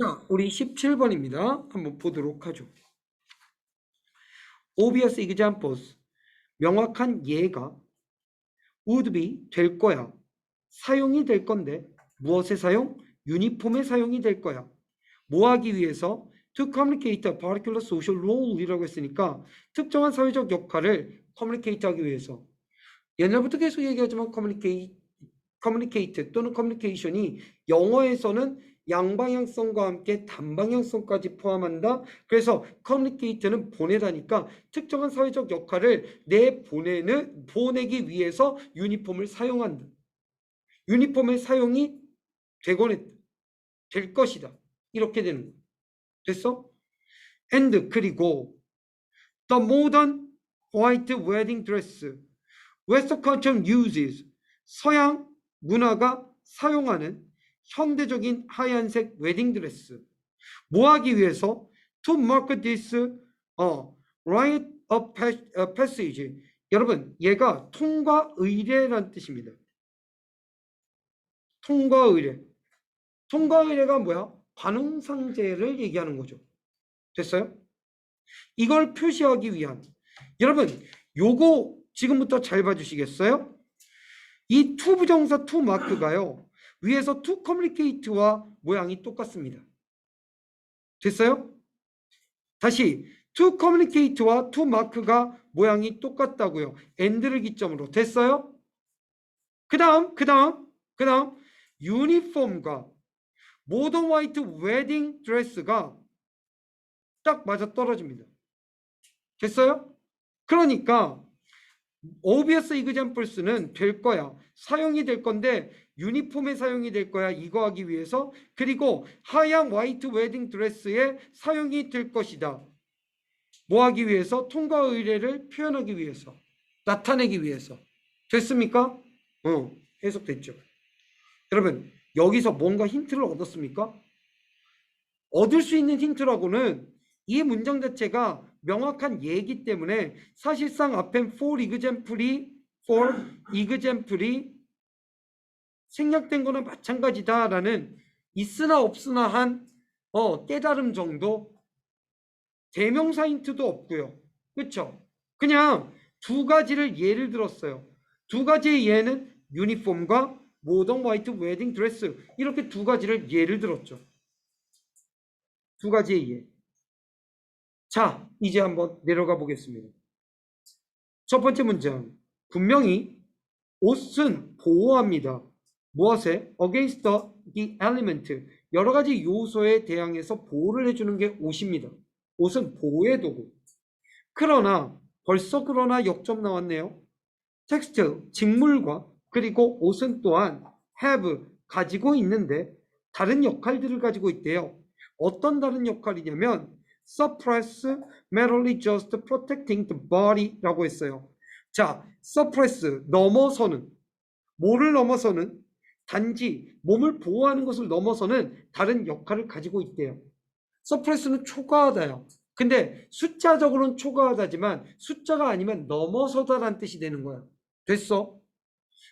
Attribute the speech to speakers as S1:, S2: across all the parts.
S1: 자, 우리 17번입니다. 한번 보도록 하죠. obvious examples. 명확한 예가 would be 될 거야. 사용이 될 건데 무엇의 사용? 유니폼의 사용이 될 거야. 뭐 하기 위해서? to communicate a particular social role이라고 했으니까 특정한 사회적 역할을 communicate 하기 위해서 옛날부터 계속 얘기하지만 communicate, communicate 또는 communication이 영어에서는 양방향성과 함께 단방향성까지 포함한다. 그래서 communicate는 보내다니까 특정한 사회적 역할을 내 보내는 보내기 위해서 유니폼을 사용한다. 유니폼의 사용이 되곤 했다. 될 것이다. 이렇게 되는 거야. 됐어? and 그리고 the modern white wedding dress western culture uses 서양 문화가 사용하는 현대적인 하얀색 웨딩 드레스. 뭐 하기 위해서? To mark this 어, right of 어, passage. 여러분 얘가 통과 의례란 뜻입니다. 통과 의례. 통과 의례가 뭐야? 관음상제를 얘기하는 거죠. 됐어요? 이걸 표시하기 위한. 여러분 요거 지금부터 잘 봐주시겠어요? 이 투 부정사 투 마크가요 위에서 to communicate와 모양이 똑같습니다. 됐어요? 다시 to communicate와 to mark가 모양이 똑같다고요. and를 기점으로 됐어요? 그 다음 그 다음 그 다음 유니폼과 모던 화이트 웨딩 드레스가 딱 맞아 떨어집니다. 됐어요? 그러니까 obvious examples는 될 거야. 사용이 될 건데 유니폼에 사용이 될 거야. 이거 하기 위해서. 그리고 하얀 화이트 웨딩 드레스에 사용이 될 것이다. 뭐 하기 위해서? 통과 의례를 표현하기 위해서. 나타내기 위해서. 됐습니까? 어, 해석됐죠. 여러분, 여기서 뭔가 힌트를 얻었습니까? 얻을 수 있는 힌트라고는 이 문장 자체가 명확한 예기 때문에 사실상 앞엔 for example이 for example이 생략된 거나 마찬가지다라는 있으나 없으나 한 어, 깨달음 정도 대명사 힌트도 없고요. 그렇죠? 그냥 두 가지를 예를 들었어요. 두 가지의 예는 유니폼과 모던 화이트 웨딩 드레스 이렇게 두 가지를 예를 들었죠. 두 가지의 예. 자, 이제 한번 내려가 보겠습니다. 첫 번째 문장. 분명히 옷은 보호합니다. 무엇에? against the element. 여러 가지 요소에 대항해서 보호를 해주는 게 옷입니다. 옷은 보호의 도구. 그러나 벌써 그러나 역점 나왔네요. 텍스트, 직물과 그리고 옷은 또한 have, 가지고 있는데 다른 역할들을 가지고 있대요. 어떤 다른 역할이냐면 suppress, merely just protecting the body라고 했어요. 자, suppress, 넘어서는 뭐를 넘어서는 단지 몸을 보호하는 것을 넘어서는 다른 역할을 가지고 있대요. suppress는 초과하다요. 근데 숫자적으로는 초과하다지만 숫자가 아니면 넘어서다라는 뜻이 되는 거야. 됐어?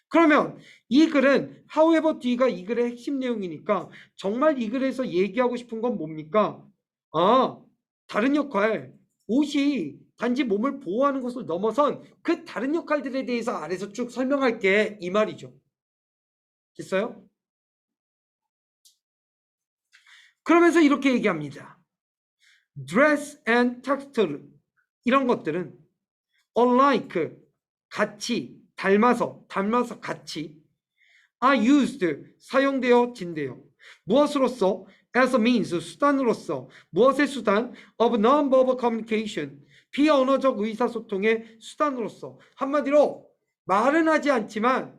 S1: 그러면 이 글은 however 뒤가 이 글의 핵심 내용이니까 정말 이 글에서 얘기하고 싶은 건 뭡니까? 아, 다른 역할, 옷이 단지 몸을 보호하는 것을 넘어선 그 다른 역할들에 대해서 아래서 쭉 설명할게 이 말이죠. 됐어요? 그러면서 이렇게 얘기합니다. dress and textile 이런 것들은 unlike 같이 닮아서 닮아서 같이 are used 사용되어 진대요. 무엇으로서 as a means 수단으로서 무엇의 수단 of non-verbal communication 비언어적 의사소통의 수단으로서 한마디로 말은 하지 않지만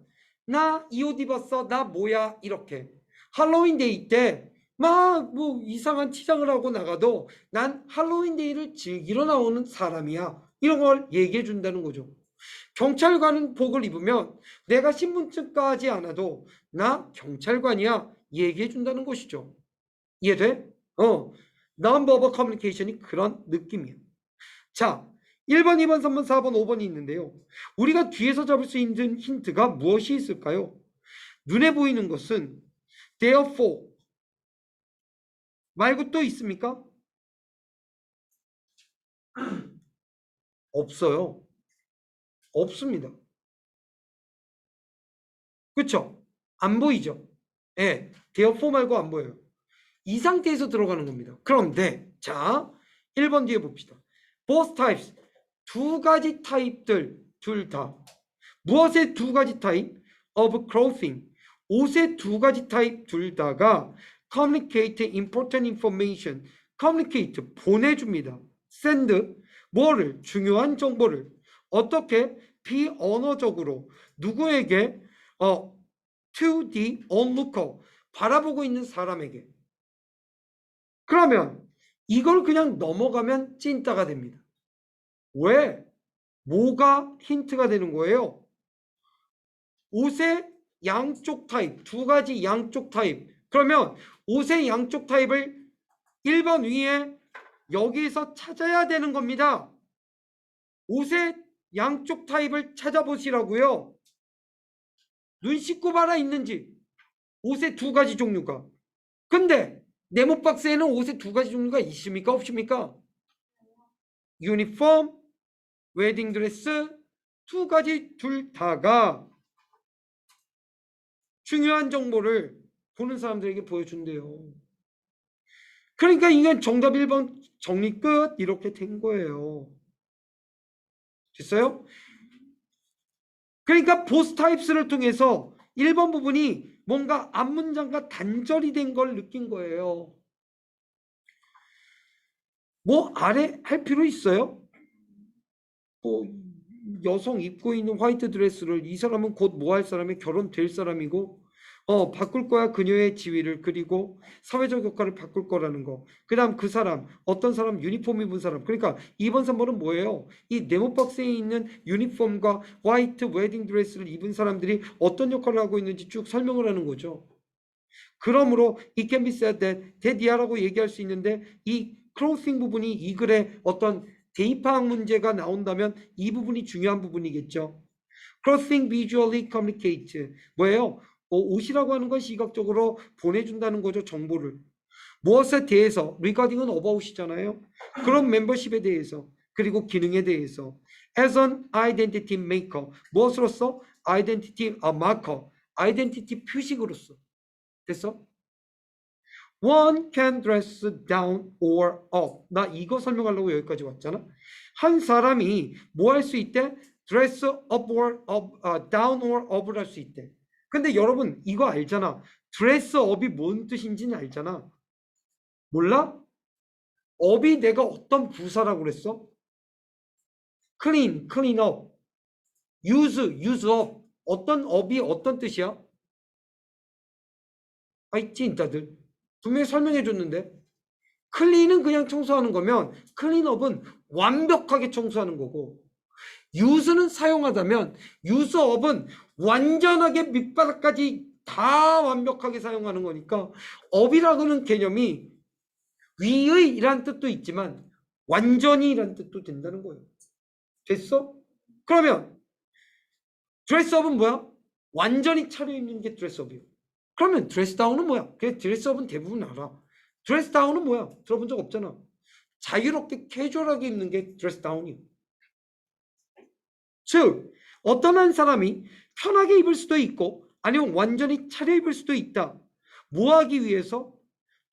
S1: 나 이 옷 입었어 나 뭐야 이렇게 할로윈 데이 때 막 뭐 이상한 치장을 하고 나가도 난 할로윈 데이를 즐기러 나오는 사람이야 이런 걸 얘기해 준다는 거죠. 경찰관은 복을 입으면 내가 신분증까지 않아도 나 경찰관이야 얘기해 준다는 것이죠. 이해돼? 어. non-verbal communication이 그런 느낌이야. 자, 1번, 2번, 3번, 4번, 5번이 있는데요. 우리가 뒤에서 잡을 수 있는 힌트가 무엇이 있을까요? 눈에 보이는 것은 therefore, 말고 또 있습니까? 없어요. 없습니다. 그쵸? 안 보이죠? 예, therefore 말고 안 보여요. 이 상태에서 들어가는 겁니다. 그런데 자, 1번 뒤에 봅시다. both types 두 가지 타입들 둘 다. 무엇의 두 가지 타입? of clothing 옷의 두 가지 타입 둘 다가 communicate important information communicate 보내줍니다. send 뭐를 중요한 정보를 어떻게 비언어적으로 누구에게 어 to the onlooker 바라보고 있는 사람에게 그러면 이걸 그냥 넘어가면 찐따가 됩니다. 왜? 뭐가 힌트가 되는 거예요? 옷의 양쪽 타입, 두 가지 양쪽 타입. 그러면 옷의 양쪽 타입을 1번 위에 여기서 찾아야 되는 겁니다. 옷의 양쪽 타입을 찾아보시라고요. 눈 씻고 봐라 있는지. 옷의 두 가지 종류가. 근데 네모 박스에는 옷의 두 가지 종류가 있습니까? 없습니까? 유니폼, 웨딩 드레스 두 가지 둘 다가 중요한 정보를 보는 사람들에게 보여준대요. 그러니까 이건 정답 1번 정리 끝 이렇게 된 거예요. 됐어요? 그러니까 보스 타입스를 통해서 1번 부분이 뭔가 앞문장과 단절이 된 걸 느낀 거예요. 뭐 아래 할 필요 있어요? 뭐 여성 입고 있는 화이트 드레스를 이 사람은 곧 뭐 할 사람이 결혼될 사람이고 어 바꿀 거야 그녀의 지위를 그리고 사회적 역할을 바꿀 거라는 거. 그다음 그 사람 어떤 사람 유니폼 입은 사람. 그러니까 2번 3번은 뭐예요? 이 네모 박스에 있는 유니폼과 화이트 웨딩 드레스를 입은 사람들이 어떤 역할을 하고 있는지 쭉 설명을 하는 거죠. 그러므로 it can be said that 대디아라고 얘기할 수 있는데 이 clothing 부분이 이 글에 어떤 대입학 문제가 나온다면 이 부분이 중요한 부분이겠죠. clothing visually communicate 뭐예요? 어, 옷이라고 하는 건 시각적으로 보내준다는 거죠 정보를. 무엇에 대해서? Regarding은 about이잖아요. 그런 멤버십에 대해서 그리고 기능에 대해서. As an identity maker. 무엇으로서? Identity a marker. Identity 표식으로서. 됐어? One can dress down or up. 나 이거 설명하려고 여기까지 왔잖아. 한 사람이 뭐 할 수 있대? dress up or up, 아, down or up을 할 수 있대. 근데 여러분 이거 알잖아. dress up이 뭔 뜻인지는 알잖아. 몰라? up이 내가 어떤 부사라고 그랬어? clean, clean up. use, use up. 어떤 up이 어떤 뜻이야? 아이 찐따들. 분명히 설명해 줬는데 클린은 그냥 청소하는 거면 클린업은 완벽하게 청소하는 거고 유스는 사용하다면 유스업은 완전하게 밑바닥까지 다 완벽하게 사용하는 거니까 업이라고는 개념이 위의 이란 뜻도 있지만 완전히 이란 뜻도 된다는 거예요. 됐어? 그러면 드레스업은 뭐야? 완전히 차려입는 게 드레스업이에요. 그러면 드레스다운은 뭐야? 그 드레스업은 대부분 알아. 드레스다운은 뭐야? 들어본 적 없잖아. 자유롭게 캐주얼하게 입는 게 드레스다운이야. 즉 어떤 한 사람이 편하게 입을 수도 있고 아니면 완전히 차려입을 수도 있다. 뭐 하기 위해서?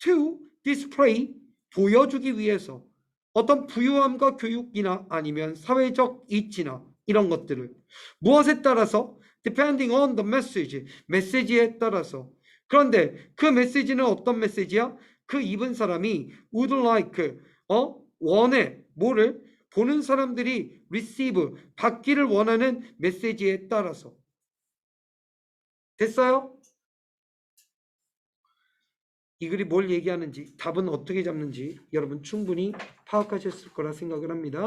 S1: To display 보여주기 위해서 어떤 부유함과 교육이나 아니면 사회적 이치나 이런 것들을 무엇에 따라서 depending on the message 메시지에 따라서 그런데 그 메시지는 어떤 메시지야? 그 입은 사람이 would like 어 원해 뭐를 보는 사람들이 receive 받기를 원하는 메시지에 따라서 됐어요? 이 글이 뭘 얘기하는지 답은 어떻게 잡는지 여러분 충분히 파악하셨을 거라 생각을 합니다.